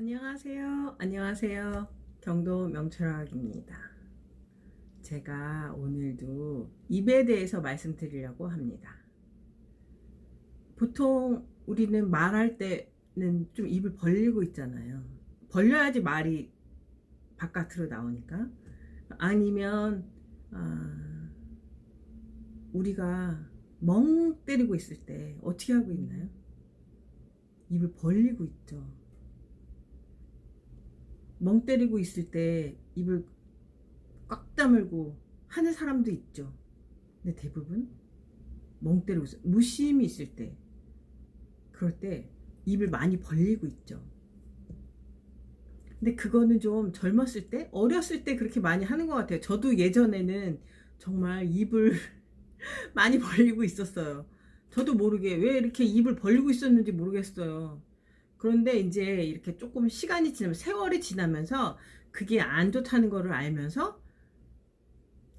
안녕하세요. 안녕하세요. 경도 명철학입니다. 제가 오늘도 입에 대해서 말씀드리려고 합니다. 보통 우리는 말할 때는 좀 입을 벌리고 있잖아요. 벌려야지 말이 바깥으로 나오니까. 아니면, 아, 우리가 멍 때리고 있을 때 어떻게 하고 있나요? 입을 벌리고 있죠. 멍 때리고 있을 때 입을 꽉 다물고 하는 사람도 있죠. 근데 대부분 멍 때리고 있어. 무심히 있을 때 그럴 때 입을 많이 벌리고 있죠. 근데 그거는 좀 젊었을 때, 어렸을 때 그렇게 많이 하는 것 같아요. 저도 예전에는 정말 입을 많이 벌리고 있었어요. 저도 모르게 왜 이렇게 입을 벌리고 있었는지 모르겠어요. 그런데 이제 이렇게 조금 시간이 지나면 세월이 지나면서 그게 안 좋다는 거를 알면서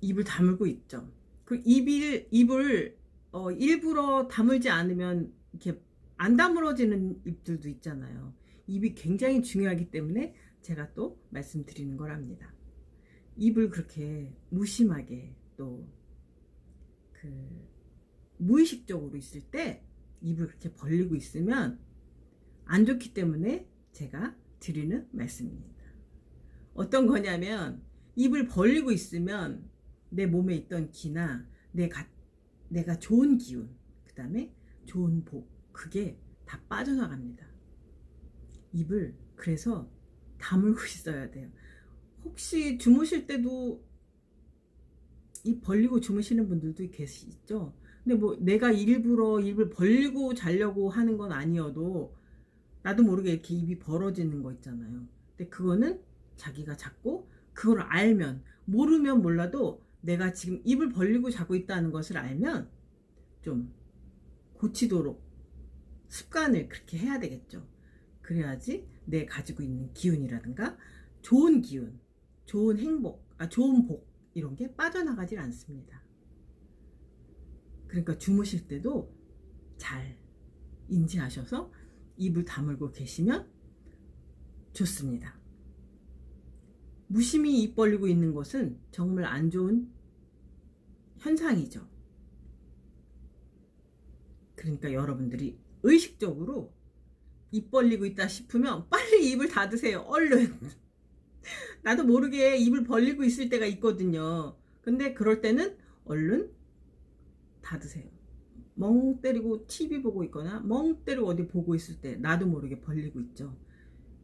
입을 다물고 있죠. 그 입을 입을 어, 일부러 다물지 않으면 이렇게 안 다물어지는 입들도 있잖아요. 입이 굉장히 중요하기 때문에 제가 또 말씀드리는 거랍니다. 입을 그렇게 무심하게 또 그 무의식적으로 있을 때 입을 그렇게 벌리고 있으면 안 좋기 때문에 제가 드리는 말씀입니다. 어떤 거냐면 입을 벌리고 있으면 내 몸에 있던 기나 내가 내가 좋은 기운, 그다음에 좋은 복 그게 다 빠져나갑니다. 입을 그래서 다물고 있어야 돼요. 혹시 주무실 때도 입 벌리고 주무시는 분들도 계시죠? 근데 뭐 내가 일부러 입을 벌리고 자려고 하는 건 아니어도 나도 모르게 이렇게 입이 벌어지는 거 있잖아요. 근데 그거는 자기가 자꾸 그걸 알면 모르면 몰라도 내가 지금 입을 벌리고 자고 있다는 것을 알면 좀 고치도록 습관을 그렇게 해야 되겠죠. 그래야지 내 가지고 있는 기운이라든가 좋은 기운, 좋은 행복, 아 좋은 복 이런 게 빠져나가질 않습니다. 그러니까 주무실 때도 잘 인지하셔서 입을 다물고 계시면 좋습니다. 무심히 입 벌리고 있는 것은 정말 안 좋은 현상이죠. 그러니까 여러분들이 의식적으로 입 벌리고 있다 싶으면 빨리 입을 닫으세요. 얼른. 나도 모르게 입을 벌리고 있을 때가 있거든요. 근데 그럴 때는 얼른 닫으세요. 멍 때리고 TV 보고 있거나 멍 때리고 어디 보고 있을 때 나도 모르게 벌리고 있죠.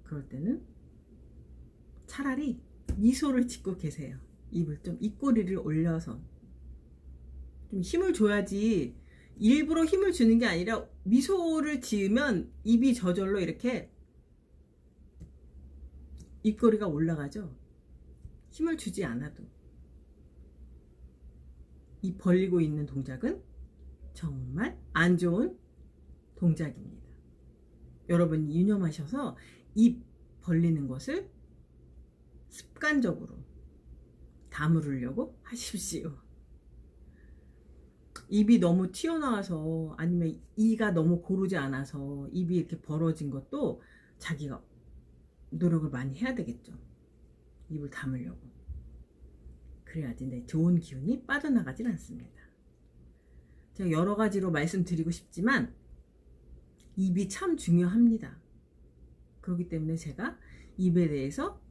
그럴 때는 차라리 미소를 짓고 계세요. 입을 좀 입꼬리를 올려서 좀 힘을 줘야지 일부러 힘을 주는 게 아니라 미소를 지으면 입이 저절로 이렇게 입꼬리가 올라가죠. 힘을 주지 않아도 이 벌리고 있는 동작은 정말 안 좋은 동작입니다. 여러분이 유념하셔서 입 벌리는 것을 습관적으로 다물으려고 하십시오. 입이 너무 튀어나와서 아니면 이가 너무 고르지 않아서 입이 이렇게 벌어진 것도 자기가 노력을 많이 해야 되겠죠. 입을 다물려고. 그래야지 내 좋은 기운이 빠져나가질 않습니다. 제가 여러 가지로 말씀드리고 싶지만 입이 참 중요합니다. 그렇기 때문에 제가 입에 대해서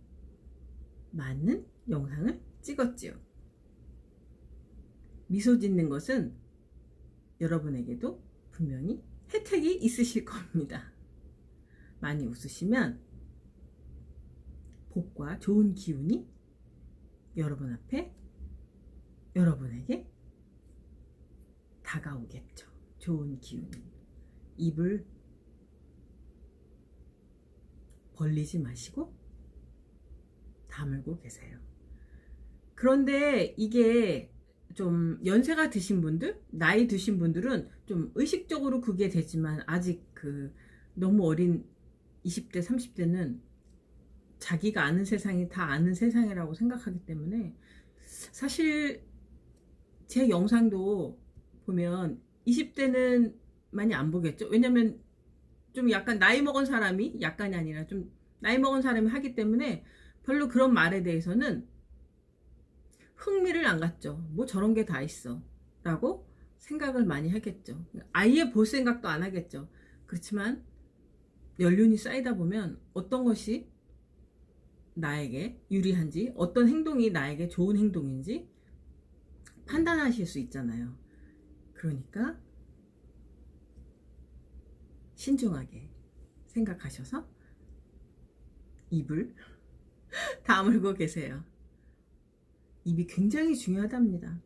맞는 영상을 찍었지요. 미소 짓는 것은 여러분에게도 분명히 혜택이 있으실 겁니다. 많이 웃으시면 복과 좋은 기운이 여러분 앞에 여러분에게 다가오겠죠. 좋은 기운이. 입을 벌리지 마시고 다물고 계세요. 그런데 이게 좀 연세가 드신 분들, 나이 드신 분들은 좀 의식적으로 그게 되지만 아직 그 너무 어린 20대, 30대는 자기가 아는 세상이 다 아는 세상이라고 생각하기 때문에 사실 제 영상도 보면 20대는 많이 안 보겠죠. 왜냐면 좀 약간 나이 먹은 사람이 약간이 아니라 좀 나이 먹은 사람이 하기 때문에 별로 그런 말에 대해서는 흥미를 안 갖죠. 뭐 저런 게 다 있어. 라고 생각을 많이 하겠죠. 아예 볼 생각도 안 하겠죠. 그렇지만 연륜이 쌓이다 보면 어떤 것이 나에게 유리한지, 어떤 행동이 나에게 좋은 행동인지 판단하실 수 있잖아요. 그러니까 신중하게 생각하셔서 입을 다물고 계세요. 입이 굉장히 중요하답니다.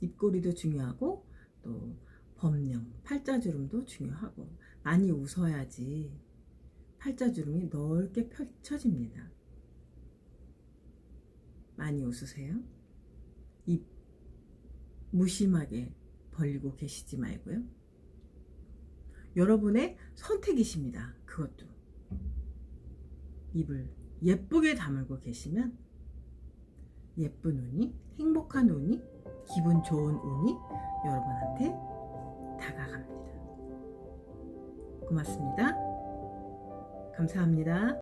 입꼬리도 중요하고 또 범령, 팔자주름도 중요하고 많이 웃어야지 팔자주름이 넓게 펼쳐집니다. 많이 웃으세요. 입 무심하게 벌리고 계시지 말고요. 여러분의 선택이십니다. 그것도. 입을 예쁘게 다물고 계시면 예쁜 운이, 행복한 운이, 기분 좋은 운이 여러분한테 다가갑니다. 고맙습니다. 감사합니다.